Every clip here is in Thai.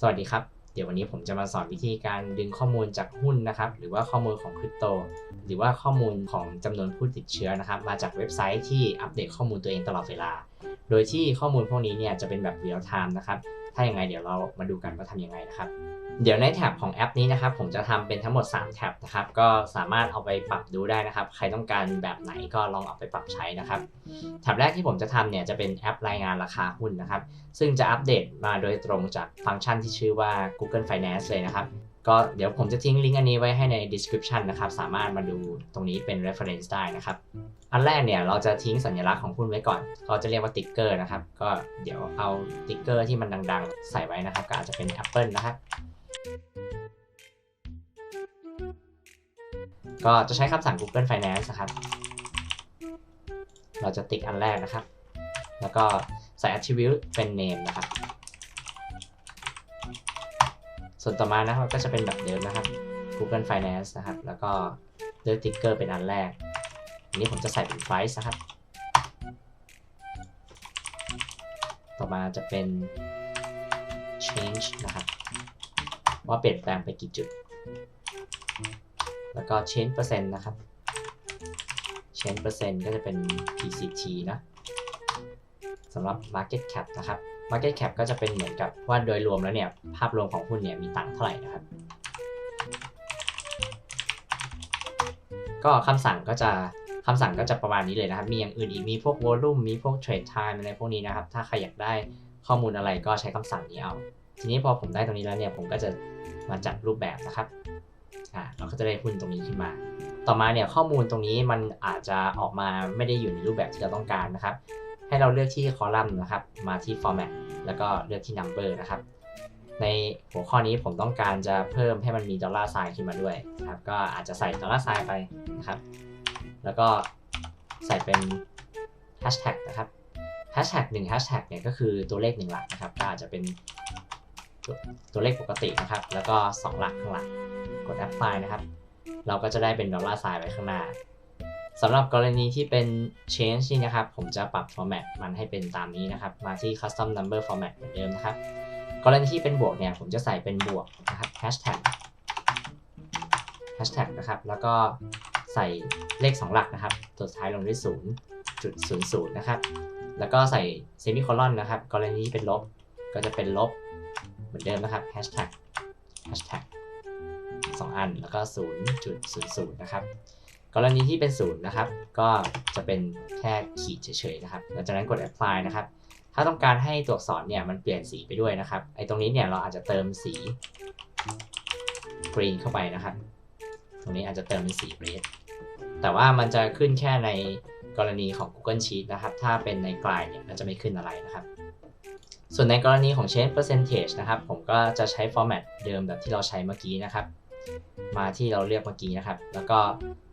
สวัสดีครับ เดี๋ยววันนี้ผมจะมาสอนวิธีการดึงข้อมูลจากหุ้นนะครับ หรือว่าข้อมูลของคริปโต หรือว่าข้อมูลของจำนวนผู้ติดเชื้อนะครับ มาจากเว็บไซต์ที่อัปเดตข้อมูลตัวเองตลอดเวลา โดยที่ข้อมูลพวกนี้เนี่ยจะเป็นแบบเรียลไทม์นะครับ ถ้าอย่างไรเดี๋ยวเรามาดูกันว่าทำยังไงนะครับ เดี๋ยวในแท็บของแอปนี้นะครับผมจะทำเป็นทั้งหมด 3 แท็บนะครับก็สามารถเอาไปปรับดูได้นะครับ ใครต้องการแบบไหนก็ลองเอาไปปรับใช้นะครับแท็บแรกที่ผมจะทำเนี่ยจะเป็นแอปรายงานราคาหุ้นนะครับ ซึ่งจะอัปเดตมาโดยตรงจากฟังก์ชันที่ชื่อว่า Google Finance เลยนะครับ ก็เดี๋ยวผมจะทิ้งลิงก์อันนี้ไว้ให้ใน description นะครับ สามารถมาดูตรงนี้เป็น reference ได้นะครับ อันแรกเนี่ยเราจะทิ้งสัญลักษณ์ของหุ้นไว้ก่อน ก็จะเรียกว่าติ๊กเกอร์นะครับ ก็เดี๋ยวเอาติ๊กเกอร์ที่มันดังๆ ใส่ไว้นะครับ ก็อาจจะเป็น Apple นะครับ ก็จะใช้คำสั่ง Google Finance นะครับ เราจะติ๊กอันแรกนะครับ แล้วก็ใส่ attribute เป็น name นะครับ ส่วนต่อมานะครับก็จะเป็นแบบเดิมนะครับ Google Finance นะครับ แล้วก็เลือกติ๊กเกอร์เป็นอันแรก อันนี้ผมจะใส่เป็น price นะครับ ต่อมาจะเป็น change นะครับ ว่าเปลี่ยนแปลงไปกี่จุด แล้วก็ change เปอร์เซ็นต์นะครับ change เปอร์เซ็นต์ก็จะเป็น PCT นะสำหรับ market cap นะครับ market cap ก็จะเป็นเหมือนกับว่าโดยรวมแล้วเนี่ย ภาพรวมของหุ้นเนี่ยมีตังค์เท่าไหร่นะครับ ก็คำสั่งก็จะคำสั่งก็จะประมาณนี้เลยนะครับ มีอย่างอื่นอีก มีพวก volume มีพวก trade time อะไรพวกนี้นะครับ ถ้าใครอยากได้ข้อมูลอะไรก็ใช้คำสั่งนี้เอา ทีนี้พอผมได้ตรงนี้แล้วเนี่ยผมก็จะมาจัดรูปแบบนะครับอ่าเราก็จะได้หุ้นตรงนี้ขึ้นมา ต่อมาเนี่ยข้อมูลตรงนี้มันอาจจะออกมาไม่ได้อยู่ในรูปแบบที่เราต้องการนะครับ ให้เราเลือกที่คอลัมน์นะครับ มาที่ format แล้วก็เลือกที่ number นะครับ ในหัวข้อนี้ผมต้องการจะเพิ่มให้มันมีดอลลาร์ไซน์ขึ้นมาด้วยนะครับ ก็อาจจะใส่ดอลลาร์ไซน์ไปนะครับ แล้วก็ใส่เป็น hashtag นะครับ hashtag 1 hashtag เนี่ยก็คือตัวเลข1หลักนะครับก็อาจจะเป็น ตัวเลขปกตินะครับ แล้วก็ 2 หลักข้างหลัง กด apply นะครับ เราก็จะได้เป็นดอลลาร์ไซน์ไว้ข้างหน้าสำหรับกรณีที่เป็น change นี่นะครับ ผมจะปรับ format มันให้เป็นตามนี้นะครับ มาที่ custom number format เหมือนเดิมนะครับ กรณีที่เป็นบวกเนี่ย ผมจะใส่เป็นบวกนะครับ hashtag hashtag นะครับ แล้วก็ใส่เลข 2 หลักนะครับ ตัวท้ายลงด้วย0.00นะครับ แล้วก็ใส่ semicolon นะครับ กรณีที่เป็นลบก็จะเป็นลบ มือนเดิมนะครับ hashtag hashtag สองอันแล้วก็0.00นะครับ กรณีที่เป็น0นะครับ ก็จะเป็นแค่ขีดเฉยๆนะครับหลังจากนั้นกด apply นะครับถ้าต้องการให้ตัวอักษรเนี่ยมันเปลี่ยนสีไปด้วยนะครับไอ้ตรงนี้เนี่ยเราอาจจะเติมสี green เข้าไปนะครับ ตรงนี้อาจจะเติมเป็นสี red แต่ว่ามันจะขึ้นแค่ในกรณีของ Google Sheet นะครับ ถ้าเป็นในกลายเนี่ยมันจะไม่ขึ้นอะไรนะครับ ส่วนในกรณีของ change percentage นะครับ ผมก็จะใช้ format เดิมแบบที่เราใช้เมื่อกี้นะครับ มาที่เราเลือกเมื่อกี้นะครับ แล้วก็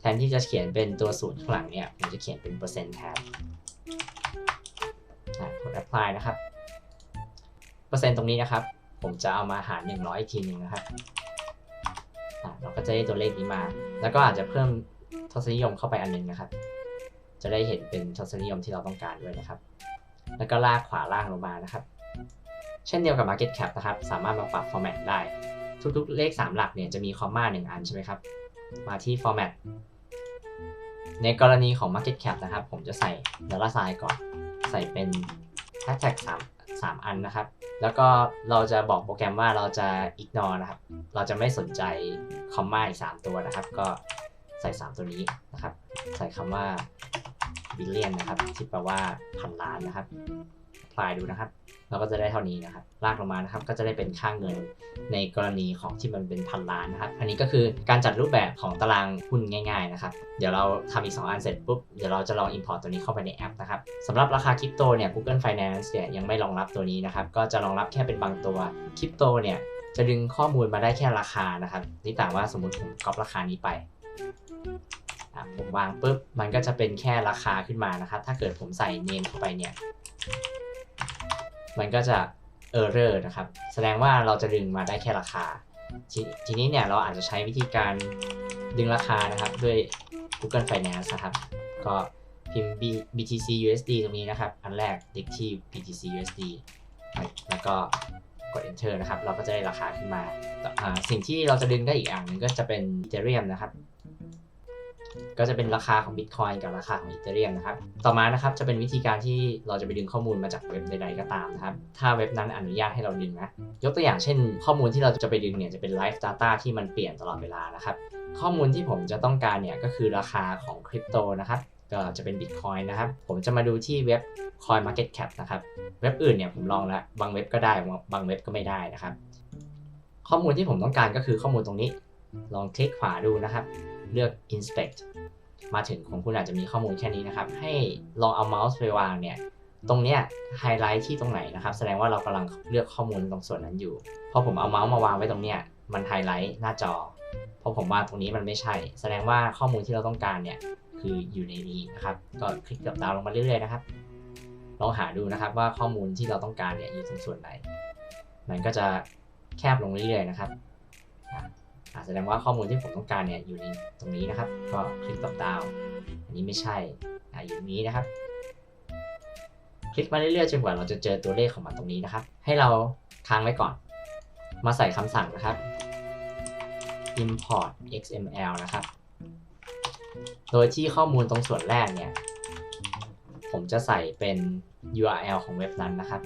แทนที่จะเขียนเป็นตัวศูนย์ข้างหลังเนี่ย ผมจะเขียนเป็นเปอร์เซ็นต์แทนกด apply นะครับ เปอร์เซ็นต์ตรงนี้นะครับ ผมจะเอามาหาร 100 อีกทีหนึ่งนะครับ เราก็จะได้ตัวเลขนี้มา แล้วก็อาจจะเพิ่มทศนิยมเข้าไปอันหนึงนะครับ จะได้เห็นเป็นทศนิยมที่เราต้องการด้วยนะครับ แล้วก็ลากขวาล่างลงมานะครับ เช่นเดียวกับ market cap นะครับ สามารถมาปรับ format ได้ ทุกๆ เลข 3 หลักเนี่ยจะมีคอมมา1อันใช่ไหมครับ มาที่ format ในกรณีของ market cap นะครับ ผมจะใส่ดอลลาร์ไซน์ก่อน ใส่เป็น hashtag 3 3 อันนะครับ แล้วก็เราจะบอกโปรแกรมว่าเราจะ ignore นะครับ เราจะไม่สนใจคอมมาอีก 3 ตัวนะครับ ก็ใส่ 3 ตัวนี้นะครับ ใส่คำว่า billion นะครับ ที่แปลว่าพันล้านนะครับ apply ดูนะครับ เราก็จะได้เท่านี้นะครับ ลากลงมานะครับ ก็จะได้เป็นค่าเงินในกรณีของที่มันเป็นพันล้านนะครับ อันนี้ก็คือการจัดรูปแบบของตารางหุ้นง่าย ๆนะครับ เดี๋ยวเราทำอีก 2 อันเสร็จปุ๊บ เดี๋ยวเราจะลอง import ตัวนี้เข้าไปในแอปนะครับสำหรับราคาคริปโตเนี่ย Google Finance เนี่ยยังไม่รองรับตัวนี้นะครับ ก็จะรองรับแค่เป็นบางตัวคริปโตเนี่ยจะดึงข้อมูลมาได้แค่ราคานะครับ นี่ต่างว่าสมมติผมก๊อปราคานี้ไปผมวางปุ๊บ มันก็จะเป็นแค่ราคาขึ้นมานะครับ ถ้าเกิดผมใส่เนมเข้าไปเนี่ย มันก็จะ error นะครับ แสดงว่าเราจะดึงมาได้แค่ราคาททีนี้เนี่ยเราอาจจะใช้วิธีการดึงราคานะครับด้วย Google Finance นะครับ ก็พิมพ์ BTC USD ตรงนี้นะครับ อันแรกติ๊กที่ BTC USD แล้วก็กด enter นะครับ เราก็จะได้ราคาขึ้นมา สิ่งที่เราจะดึงได้อีกอย่างหนึ่งก็จะเป็น Ethereum นะครับ ก็จะเป็นราคาของ Bitcoin กับราคาของ Ethereum นะครับ ต่อมานะครับจะเป็นวิธีการที่เราจะไปดึงข้อมูลมาจากเว็บใดๆก็ตามนะครับ ถ้าเว็บนั้นอนุญาตให้เราดึงนะ ยกตัวอย่างเช่น ข้อมูลที่เราจะไปดึงเนี่ยจะเป็น Live Data ที่มันเปลี่ยนตลอดเวลานะครับ ข้อมูลที่ผมจะต้องการเนี่ยก็คือราคาของคริปโตนะครับก็จะเป็น Bitcoin นะครับ ผมจะมาดูที่เว็บ Coin Market Cap นะครับ เว็บอื่นเนี่ยผมลองแล้ว บางเว็บก็ได้ บางเว็บก็ไม่ได้นะครับ ข้อมูลที่ผมต้องการก็คือข้อมูลตรงนี้ ลองคลิกขวาดูนะครับ เลือก inspect มาถึงของคุณอาจจะมีข้อมูลแค่นี้นะครับ ให้ลองเอาเมาส์ไปวางเนี่ย ตรงเนี้ยไฮไลท์ที่ตรงไหนนะครับ แสดงว่าเรากำลังเลือกข้อมูลตรงส่วนนั้นอยู่ พอผมเอาเมาส์มาวางไว้ตรงเนี้ย มันไฮไลท์หน้าจอ พอผมวางตรงนี้มันไม่ใช่ แสดงว่าข้อมูลที่เราต้องการเนี่ย คืออยู่ในนี้นะครับ ก็คลิกกับดาวลงมาเรื่อยๆนะครับ ลองหาดูนะครับว่าข้อมูลที่เราต้องการเนี่ยอยู่ตรงส่วนไหน มันก็จะแคบลงเรื่อยๆนะครับ แสดงว่าข้อมูลที่ผมต้องการเนี่ยอยู่ในตรงนี้นะครับ ก็คลิกกับดาว อันนี้ไม่ใช่อ่อยู่ตรงนี้นะครับ คลิกมาเรื่อยๆจนกว่าเราจะเจอตัวเลขของมันตรงนี้นะครับ ให้เราค้างไว้ก่อน มาใส่คำสั่งนะครับ import xml นะครับ โดยที่ข้อมูลตรงส่วนแรกเนี่ย ผมจะใส่เป็น URL ของเว็บนั้นนะครับ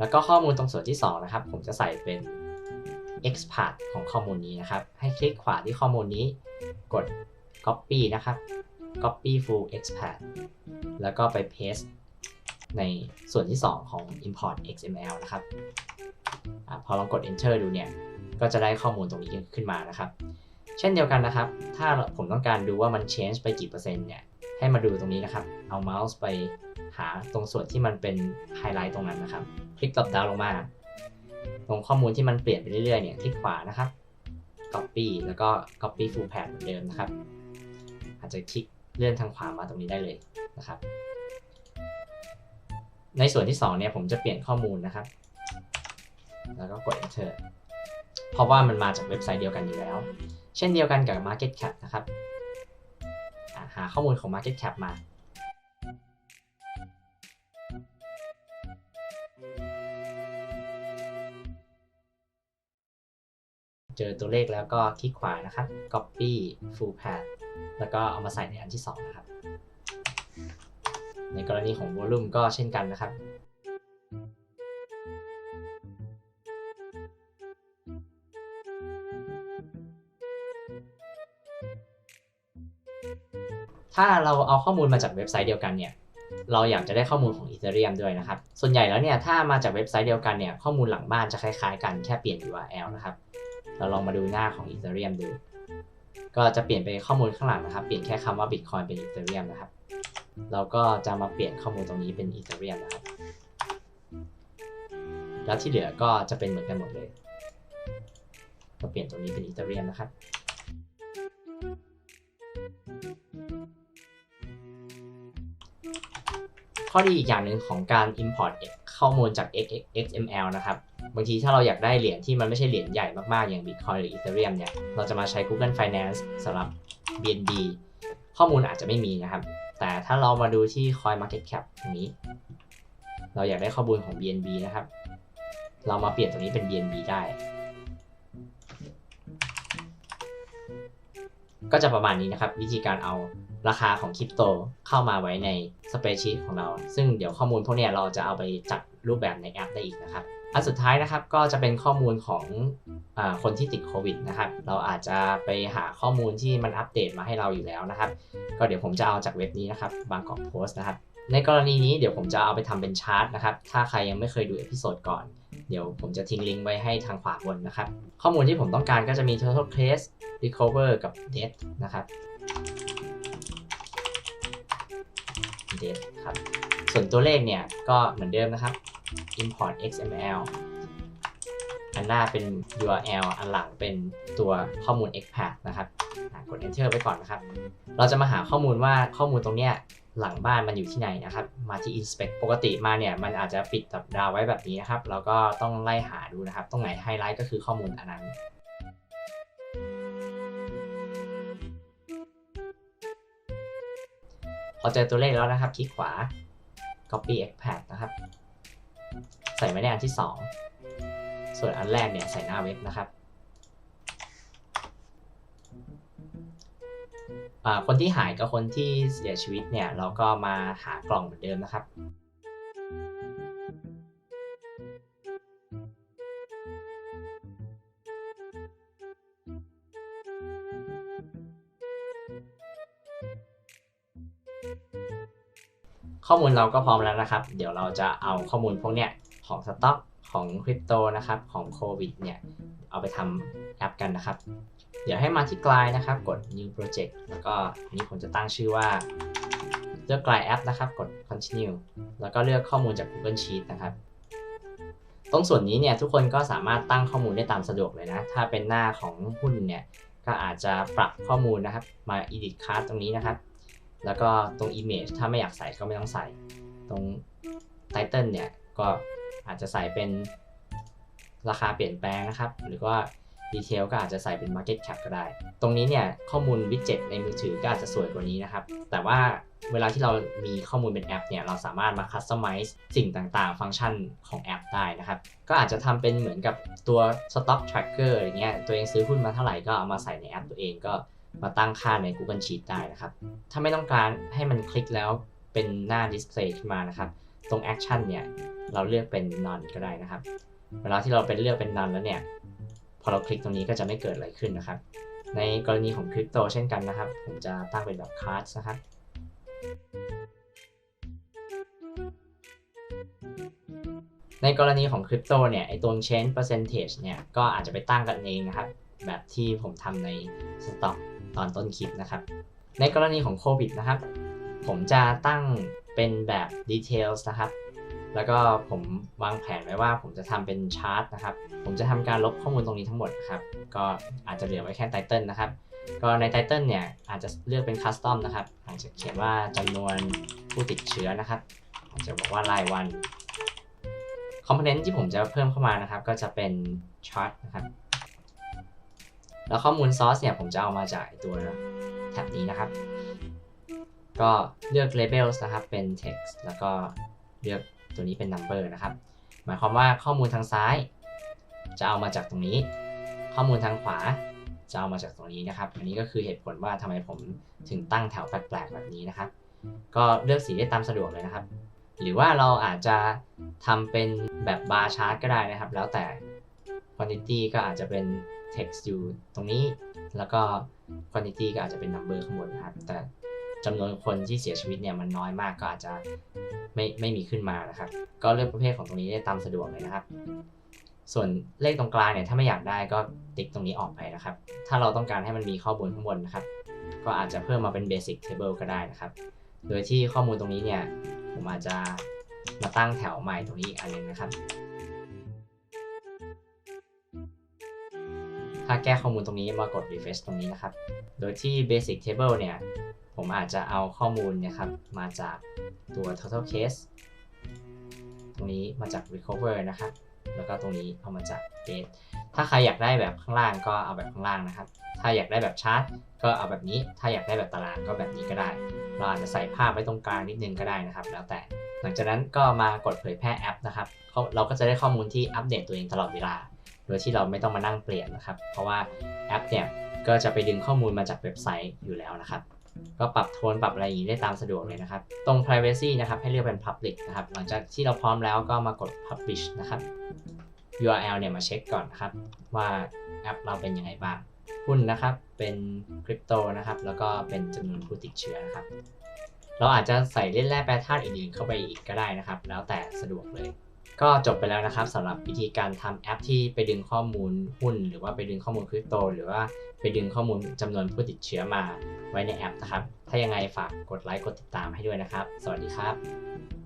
แล้วก็ข้อมูลตรงส่วนที่ 2 นะครับ ผมจะใส่เป็น expart ของข้อมูลนี้นะครับ ให้คลิกขวาที่ข้อมูลนี้ กด copy นะครับ copy full expart แล้วก็ไป paste ในส่วนที่ 2 ของ import xml นะครับอพอลองกด enter ดูเนี่ย ก็จะได้ข้อมูลตรงนี้ขึ้นมานะครับ เช่นเดียวกันนะครับ ถ้าผมต้องการดูว่ามัน change ไปกี่เปอร์เซ็นต์เนี่ย ให้มาดูตรงนี้นะครับ เอาเมาส์ไปหาตรงส่วนที่มันเป็นไฮไลท์ตรงนั้นนะครับ คลิกกับดาวลงมา ตรงข้อมูลที่มันเปลี่ยนไปเรื่อยๆเนี่ยคลิกขวานะครับ copy แล้วก็ copy full path เหมือนเดิมนะครับ อาจจะคลิกเลื่อนทางขวามาตรงนี้ได้เลยนะครับ ในส่วนที่2เนี่ยผมจะเปลี่ยนข้อมูลนะครับ แล้วก็กด enter เพราะว่ามันมาจากเว็บไซต์เดียวกันอยู่แล้ว เช่นเดียวกันกับ Market Cap นะครับ หาข้อมูลของ Market Cap มา เจอตัวเลขแล้วก็คลิกขวานะครับ copy full path แล้วก็เอามาใส่ในอันที่ 2 นะครับ ในกรณีของ volume ก็เช่นกันนะครับ ถ้าเราเอาข้อมูลมาจากเว็บไซต์เดียวกันเนี่ยเราอยากจะได้ข้อมูลของ Ethereum ด้วยนะครับ ส่วนใหญ่แล้วเนี่ยถ้ามาจากเว็บไซต์เดียวกันเนี่ยข้อมูลหลังบ้านจะคล้ายๆกันแค่เปลี่ยน URL นะครับ เราลองมาดูหน้าของ Ethereum ดู ก็จะเปลี่ยนไปข้อมูลข้างหลังนะครับ เปลี่ยนแค่คำว่า Bitcoin เป็น Ethereum นะครับ เราก็จะมาเปลี่ยนข้อมูลตรงนี้เป็น Ethereum นะครับ แล้วที่เหลือก็จะเป็นเหมือนกันหมดเลยก็เปลี่ยนตรงนี้เป็น Ethereum นะครับ ข้อดีอีกอย่างหนึ่งของการ import ข้อมูลจาก XML นะครับ บางทีถ้าเราอยากได้เหรียญที่มันไม่ใช่เหรียญใหญ่มากๆ อย่าง Bitcoin หรือ Ethereum เนี่ย เราจะมาใช้ Google Finance สำหรับ BNB ข้อมูลอาจจะไม่มีนะครับ แต่ถ้าเรามาดูที่ Coin Market Cap ตรงนี้ เราอยากได้ข้อมูลของ BNB นะครับ เรามาเปลี่ยนตรงนี้เป็น BNB ได้ ก็จะประมาณนี้นะครับ วิธีการเอา ราคาของคริปโตเข้ามาไว้ในสเปรชีตของเรา ซึ่งเดี๋ยวข้อมูลพวกนี้เราจะเอาไปจัดรูปแบบในแอปได้อีกนะครับอันสุดท้ายนะครับก็จะเป็นข้อมูลของอคนที่ติดโควิดนะครับเราอาจจะไปหาข้อมูลที่มันอัปเดตมาให้เราอยู่แล้วนะครับ ก็เดี๋ยวผมจะเอาจากเว็บนี้นะครับบางกอกโพสต์นะครับ ในกรณีนี้เดี๋ยวผมจะเอาไปทำเป็นชาร์ตนะครับ ถ้าใครยังไม่เคยดูเอพิโซดก่อนเดี๋ยวผมจะทิ้งลิงก์ไว้ให้ทางขวาบนนะครับ ข้อมูลที่ผมต้องการก็จะมี total case recover กับ death นะครับ Get ครับ ส่วนตัวเลขเนี่ยก็เหมือนเดิมนะครับ import xml อันหน้าเป็น URL อันหลังเป็นตัวข้อมูล export นะครับกด enter ไปก่อนนะครับ เราจะมาหาข้อมูลว่าข้อมูลตรงเนี้ยหลังบ้านมันอยู่ที่ไหนนะครับ มาที่ inspect ปกติมาเนี่ย มันอาจจะปิดกับดาวไว้แบบนี้นะครับเราก็ต้องไล่หาดูนะครับ ตรงไหนไฮไลท์ก็คือข้อมูลอันนั้น พอเจอตัวเลขแล้วนะครับ คลิกขวา copy expat นะครับ ใส่ไว้ในอันที่ 2 ส่วนอันแรกเนี่ยใส่หน้าเว็บนะครับคนที่หายกับคนที่เสียชีวิตเนี่ย เราก็มาหากล่องเหมือนเดิมนะครับ ข้อมูลเราก็พร้อมแล้วนะครับ เดี๋ยวเราจะเอาข้อมูลพวกเนี้ยของสต็อกของคริปโตนะครับของโควิดเนี่ยเอาไปทำแอปกันนะครับ เดี๋ยวให้มาที่กลายนะครับ กด new project แล้วก็นนี้ผมจะตั้งชื่อว่าเลือกกลายแอปนะครับ กด continue แล้วก็เลือกข้อมูลจาก Google Sheet นะครับ ตรงส่วนนี้เนี่ยทุกคนก็สามารถตั้งข้อมูลได้ตามสะดวกเลยนะ ถ้าเป็นหน้าของหุ้นเนี่ยก็อาจจะปรับข้อมูลนะครับ มา edit card ตรงนี้นะครับ แล้วก็ตรง image ถ้าไม่อยากใส่ก็ไม่ต้องใส่ ตรง title เนี่ยก็อาจจะใส่เป็นราคาเปลี่ยนแปลงนะครับ หรือว่าดีเทลก็อาจจะใส่เป็น Market Cap ก็ได้ ตรงนี้เนี่ยข้อมูลวิดเจ็ตในมือถือก็อาจจะสวยกว่านี้นะครับ แต่ว่าเวลาที่เรามีข้อมูลเป็นแอปเนี่ยเราสามารถมา Customize สิ่งต่างๆ ฟังก์ชันของแอปได้นะครับ ก็อาจจะทำเป็นเหมือนกับตัว Stock Tracker อย่างเงี้ยตัวเองซื้อหุ้นมาเท่าไหร่ก็เอามาใส่ในแอปตัวเองก็ มาตั้งค่าใน Google Sheet ได้นะครับ ถ้าไม่ต้องการให้มันคลิกแล้วเป็นหน้า display ขึ้นมานะครับ ตรง action เนี่ย เราเลือกเป็น none ก็ได้นะครับ เวลาที่เราเป็นเลือกเป็น none แล้วเนี่ย พอเราคลิกตรงนี้ก็จะไม่เกิดอะไรขึ้นนะครับ ในกรณีของคริปโตเช่นกันนะครับ ผมจะตั้งเป็นแบบ cards นะครับในกรณีของคริปโตเนี่ยไอตัว change percentage เนี่ยก็อาจจะไปตั้งกันเองนะครับ แบบที่ผมทำในส ตอนต้นคลิปนะครับ ในกรณีของโควิดนะครับ ผมจะตั้งเป็นแบบ details นะครับ แล้วก็ผมวางแผนไว้ว่าผมจะทำเป็นชาร์ตนะครับ ผมจะทำการลบข้อมูลตรงนี้ทั้งหมดครับ ก็อาจจะเหลือไว้แค่ไตเติลนะครับ ก็ในไตเติลเนี่ยอาจจะเลือกเป็นคัสตอมนะครับอาจจะเขียนว่าจำนวนผู้ติดเชื้อนะครับอาจจะบอกว่ารายวันคอมโพเนนต์ที่ผมจะเพิ่มเข้ามานะครับ ก็จะเป็นชาร์ตนะครับ แล้วข้อมูลซอสเนี่ยผมจะเอามาจากตัวแท็บนี้นะครับ ก็เลือก labels นะครับเป็น text แล้วก็เลือกตัวนี้เป็น number นะครับ หมายความว่าข้อมูลทางซ้าย จะเอามาจากตรงนี้ ข้อมูลทางขวาจะเอามาจากตรงนี้นะครับ อันนี้ก็คือเหตุผลว่าทำไมผมถึงตั้งแถวแปลกๆแบบนี้นะครับ ก็เลือกสีได้ตามสะดวกเลยนะครับ หรือว่าเราอาจจะทำเป็นแบบบาร์ชาร์ตก็ได้นะครับ แล้วแต่ quantity ก็อาจจะเป็น text อยู่ตรงนี้ แล้วก็ quantity ก็อาจจะเป็น number ข้างบนนะครับ แต่จำนวนคนที่เสียชีวิตเนี่ยมันน้อยมากก็อาจจะไม่ไม่มีขึ้นมานะครับ ก็เลือกประเภทของตรงนี้ได้ตามสะดวกเลยนะครับ ส่วนเลขตรงกลางเนี่ยถ้าไม่อยากได้ก็ติ๊กตรงนี้ออกไปนะครับ ถ้าเราต้องการให้มันมีข้อมูลข้างบนนะครับ ก็อาจจะเพิ่มมาเป็น basic table ก็ได้นะครับ โดยที่ข้อมูลตรงนี้เนี่ยผมอาจจะมาตั้งแถวใหม่ตรงนี้อีกอันหนึงนะครับ ถ้าแก้ข้อมูลตรงนี้มากด refresh ตรงนี้นะครับ โดยที่ basic table เนี่ย ผมอาจจะเอาข้อมูลนะครับ มาจากตัว total case ตรงนี้มาจาก recover นะครับ แล้วก็ตรงนี้เอามาจาก date ถ้าใครอยากได้แบบข้างล่างก็เอาแบบข้างล่างนะครับ ถ้าอยากได้แบบชาร์ตก็เอาแบบนี้ ถ้าอยากได้แบบตารางก็แบบนี้ก็ได้ เราอาจจะใส่ภาพไว้ตรงกลางนิดนึงก็ได้นะครับ แล้วแต่ หลังจากนั้นก็มากดเผยแพร่แอปนะครับ เราก็จะได้ข้อมูลที่อัปเดตตัวเองตลอดเวลา ดยที่เราไม่ต้องมานั่งเปลี่ยนนะครับ เพราะว่าแอปเนี่ยก็จะไปดึงข้อมูลมาจากเว็บไซต์อยู่แล้วนะครับ ก็ปรับโทนปรับอะไรอย่างนี้ได้ตามสะดวกเลยนะครับ ตรง privacy นะครับให้เลือกเป็น public นะครับ หลังจากที่เราพร้อมแล้วก็มากด publish นะครับ URL เนี่ยมาเช็คก่อนนะครับ ว่าแอปเราเป็นยังไงบ้างหุ้นนะครับเป็นคริปโตนะครับ แล้วก็เป็นจำนวนผู้ติดเชื้อนะครับ เราอาจจะใส่เล่นแร่แปรธาตุอื่นๆเข้าไปอีกก็ได้นะครับ แล้วแต่สะดวกเลย ก็จบไปแล้วนะครับสำหรับวิธีการทำแอปที่ไปดึงข้อมูลหุ้น หรือว่าไปดึงข้อมูลคริปโต หรือว่าไปดึงข้อมูลจำนวนผู้ติดเชื้อมาไว้ในแอปนะครับ ถ้ายังไงฝากกดไลค์กดติดตามให้ด้วยนะครับ สวัสดีครับ